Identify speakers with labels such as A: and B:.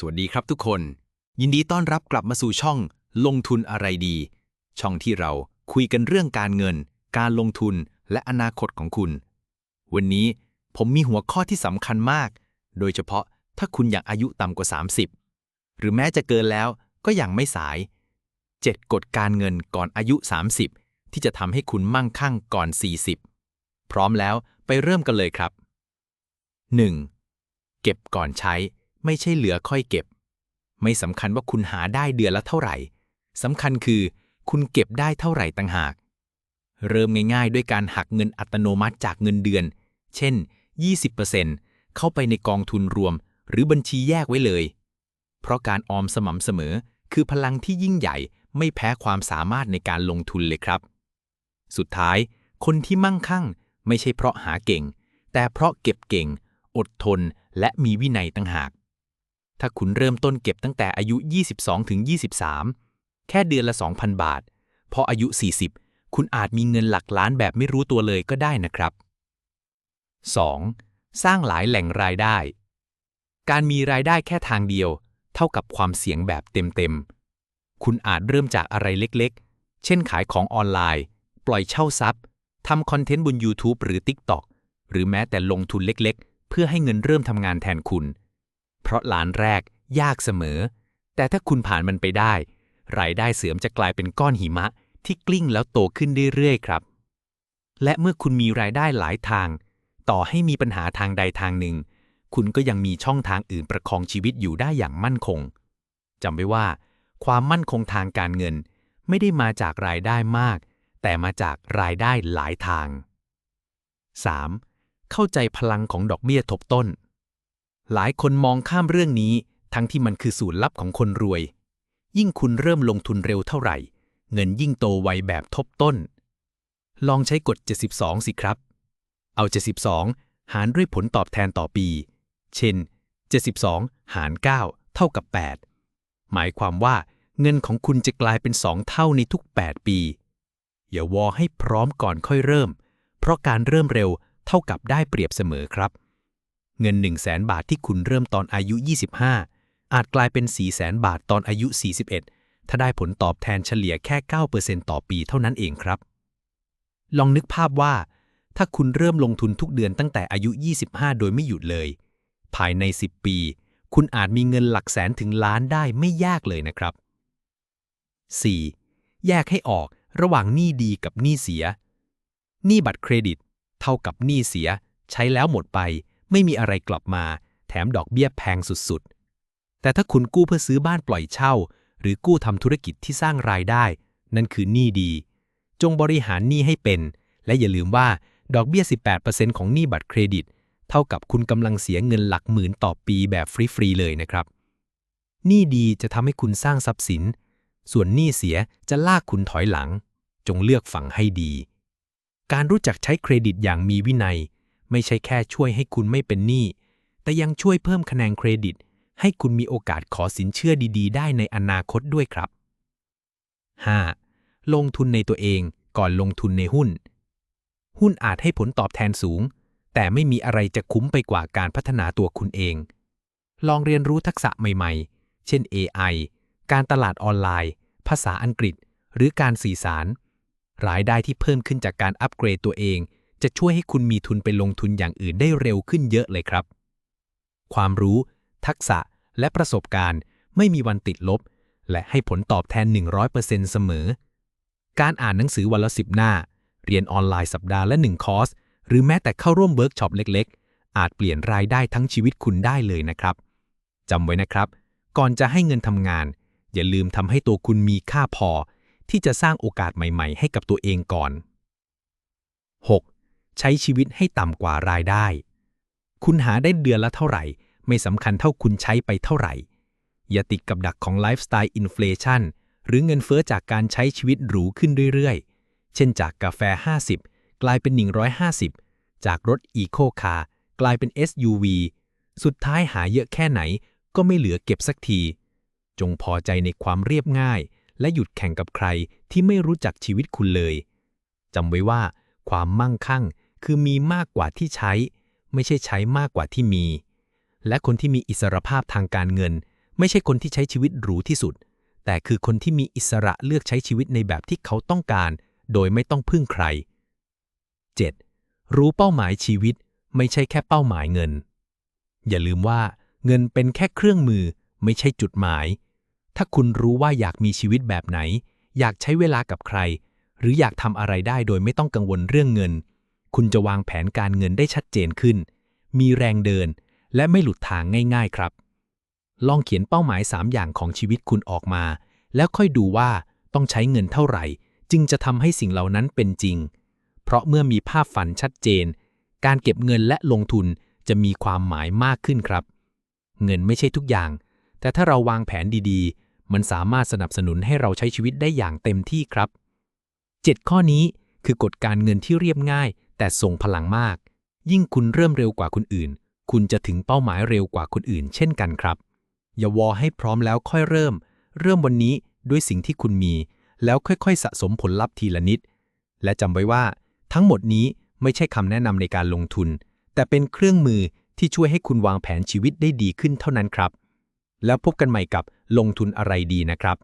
A: สวัสดีครับทุกคน ยินดีต้อนรับกลับมาสู่ช่อง ลงทุนอะไรดี ช่องที่เราคุยกันเรื่องการเงิน การลงทุนและอนาคตของคุณ วันนี้ผมมีหัวข้อที่สำคัญมาก โดยเฉพาะถ้าคุณอยากอายุต่ำกว่า 30 หรือแม้จะเกินแล้วก็ยังไม่สาย 7 กฎการเงินก่อนอายุ 30 ที่จะทำให้คุณมั่งคั่งก่อน 40 พร้อมแล้วไปเริ่มกันเลยครับ 1. เก็บก่อนใช้ ไม่ใช่เหลือค่อยเก็บ ไม่สำคัญว่าคุณหาได้เดือนละเท่าไหร่สำคัญคือ คุณเก็บได้เท่าไหร่ต่างหาก เริ่มง่ายๆ ด้วยการหักเงินอัตโนมัติจากเงินเดือน เช่น 20%เข้าไปในกองทุนรวม หรือบัญชีแยกไว้เลย เพราะการออมสม่ำเสมอ คือพลังที่ยิ่งใหญ่ไม่แพ้ความสามารถในการลงทุนเลยครับ สุดท้าย คนที่มั่งคั่งไม่ใช่เพราะหาเก่ง แต่เพราะเก็บเก่ง อดทนและมีวินัยต่างหาก ถ้าคุณเริ่มต้นเก็บตั้งแต่อายุ 22-23 แค่เดือนละ 2,000 บาท พออายุ 40 คุณอาจมีเงินหลักล้านแบบไม่รู้ตัวเลยก็ได้นะครับ 2. สร้างหลายแหล่งรายได้ การมีรายได้แค่ทางเดียว เท่ากับความเสี่ยงแบบเต็มๆ คุณอาจเริ่มจากอะไรเล็กๆ เช่นขายของออนไลน์ ปล่อยเช่าทรัพย์ทำคอนเทนต์บน YouTube หรือ TikTok หรือแม้แต่ลงทุนเล็กๆ เพื่อให้เงินเริ่มทำงานแทนคุณ เพราะหลานแรกยากเสมอ แต่ถ้าคุณผ่านมันไปได้ รายได้เสริมจะกลายเป็นก้อนหิมะ ที่กลิ้งแล้วโตขึ้นเรื่อยๆครับ และเมื่อคุณมีรายได้หลายทาง ต่อให้มีปัญหาทางใดทางหนึ่ง คุณก็ยังมีช่องทางอื่นประคองชีวิตอยู่ได้อย่างมั่นคงจำไว้ว่า ความมั่นคงทางการเงิน ไม่ได้มาจากรายได้มาก แต่มาจากรายได้หลายทาง 3. เข้าใจพลังของดอกเบี้ยทบต้น หลายคนมองข้ามเรื่องนี้ ทั้งที่มันคือสูตรลับของคนรวย ยิ่งคุณเริ่มลงทุนเร็วเท่าไหร่ เงินยิ่งโตไวแบบทบต้น ลองใช้กฎ 72 สิครับ เอา 72 หารด้วยผลตอบแทนต่อปี เช่น 72 หาร 9 เท่ากับ 8 หมายความว่าเงินของคุณจะกลายเป็น 2 เท่าในทุก 8 ปี อย่าวอให้พร้อมก่อนค่อยเริ่ม เพราะการเริ่มเร็วเท่ากับได้เปรียบเสมอครับ เงิน 1 0 0 0 0แบาทที่คุณเริ่มตอนอายุ 25 อาจกลายเป็น 4 0 0แสนบาทตอนอายุ 41 ถ้าได้ผลตอบแทนเฉลี่ยแค่ 9%ต่อปีเท่านั้นเองครับ ลองนึกภาพว่า ถ้าคุณเริ่มลงทุนทุกเดือนตั้งแต่อายุ 25 โดยไม่หยุดเลย ภายใน 10 ปี คุณอาจมีเงินหลักแสนถึงล้านได้ไม่ยากเลยนะครับ 4. แยกให้ออกระหว่างหนี้ดีกับหนี้เสีย หนี้บัตรเครดิต เท่ากับหนี้เสีย ใช้แล้วหมดไป ไม่มีอะไรกลับมา แถมดอกเบี้ยแพงสุดๆ แต่ถ้าคุณกู้เพื่อซื้อบ้านปล่อยเช่า หรือกู้ทำธุรกิจที่สร้างรายได้ นั่นคือหนี้ดี จงบริหารหนี้ให้เป็น และอย่าลืมว่าดอกเบี้ย 18%ของหนี้บัตรเครดิต เท่ากับคุณกำลังเสียเงินหลักหมื่นต่อปีแบบฟรีๆเลยนะครับ หนี้ดีจะทำให้คุณสร้างทรัพย์สิน ส่วนหนี้เสียจะลากคุณถอยหลัง จงเลือกฝั่งให้ดี การรู้จักใช้เครดิตอย่างมีวินัย ไม่ใช่แค่ช่วยให้คุณไม่เป็นหนี้ แต่ยังช่วยเพิ่มคะแนนเครดิต ให้คุณมีโอกาสขอสินเชื่อดีๆ ได้ในอนาคตด้วยครับ 5. ลงทุนในตัวเองก่อนลงทุนในหุ้น หุ้นอาจให้ผลตอบแทนสูง แต่ไม่มีอะไรจะคุ้มไปกว่าการพัฒนาตัวคุณเอง ลองเรียนรู้ทักษะใหม่ๆ เช่น AI การตลาดออนไลน์ ภาษาอังกฤษ หรือการสื่อสาร รายได้ที่เพิ่มขึ้นจากการอัปเกรดตัวเอง จะช่วยให้คุณมีทุนไปลงทุนอย่างอื่นได้เร็วขึ้นเยอะเลยครับ ความรู้ ทักษะและประสบการณ์ไม่มีวันติดลบ และให้ผลตอบแทน 100%เสมอ การอ่านหนังสือวันละ10หน้า เรียนออนไลน์สัปดาห์ละ1คอร์ส หรือแม้แต่เข้าร่วมเวิร์กช็อปเล็ก ๆ อาจเปลี่ยนรายได้ทั้งชีวิตคุณได้เลยนะครับจำไว้นะครับ ก่อนจะให้เงินทำงาน อย่าลืมทำให้ตัวคุณมีค่าพอ ที่จะสร้างโอกาสใหม่ ๆ ให้กับตัวเองก่อน 6. ใช้ชีวิตให้ต่ำกว่ารายได้ คุณหาได้เดือนละเท่าไหร่ ไม่สำคัญเท่าคุณใช้ไปเท่าไหร่ อย่าติดกับดักของไลฟ์สไตล์อินฟลชันหรือเงินเฟอ้อจากการใช้ชีวิตหรูขึ้นเรื่อยๆ เช่นจากกาแฟ 50 กลายเป็น 150 จากรถอีโคคาร์กลายเป็น SUV สุดท้ายหาเยอะแค่ไหนก็ไม่เหลือเก็บสักที จงพอใจในความเรียบง่าย และหยุดแข่งกับใครที่ไม่รู้จักชีวิตคุณเลยจำไว้ว่า ความมั่งคั่ง คือมีมากกว่าที่ใช้ ไม่ใช่ใช้มากกว่าที่มี และคนที่มีอิสรภาพทางการเงิน ไม่ใช่คนที่ใช้ชีวิตหรูที่สุด แต่คือคนที่มีอิสระเลือกใช้ชีวิตในแบบที่เขาต้องการ โดยไม่ต้องพึ่งใคร 7. รู้เป้าหมายชีวิต ไม่ใช่แค่เป้าหมายเงิน อย่าลืมว่าเงินเป็นแค่เครื่องมือ ไม่ใช่จุดหมาย ถ้าคุณรู้ว่าอยากมีชีวิตแบบไหน อยากใช้เวลากับใคร หรืออยากทำอะไรได้โดยไม่ต้องกังวลเรื่องเงิน คุณจะวางแผนการเงินได้ชัดเจนขึ้น มีแรงเดิน และไม่หลุดทางง่าย ๆครับ ลองเขียนเป้าหมาย 3 อย่างของชีวิตคุณออกมา แล้วค่อยดูว่าต้องใช้เงินเท่าไหร่ จึงจะทำให้สิ่งเหล่านั้นเป็นจริง เพราะเมื่อมีภาพฝันชัดเจน การเก็บเงินและลงทุนจะมีความหมายมากขึ้นครับ เงินไม่ใช่ทุกอย่าง แต่ถ้าเราวางแผนดีๆ มันสามารถสนับสนุนให้เราใช้ชีวิตได้อย่างเต็มที่ครับ 7 ข้อนี้คือกฎการเงินที่เรียบง่าย แต่ส่งพลังมาก ยิ่งคุณเริ่มเร็วกว่าคนอื่น คุณจะถึงเป้าหมายเร็วกว่าคนอื่น เช่นกันครับ อย่าวอให้พร้อมแล้วค่อยเริ่ม เริ่มวันนี้ด้วยสิ่งที่คุณมี แล้วค่อยๆ สะสมผลลัพธ์ทีละนิด และจำไว้ว่า ทั้งหมดนี้ไม่ใช่คำแนะนำในการลงทุน แต่เป็นเครื่องมือที่ช่วยให้คุณวางแผนชีวิตได้ดีขึ้นเท่านั้นครับ แล้วพบกันใหม่กับลงทุนอะไรดีนะครับ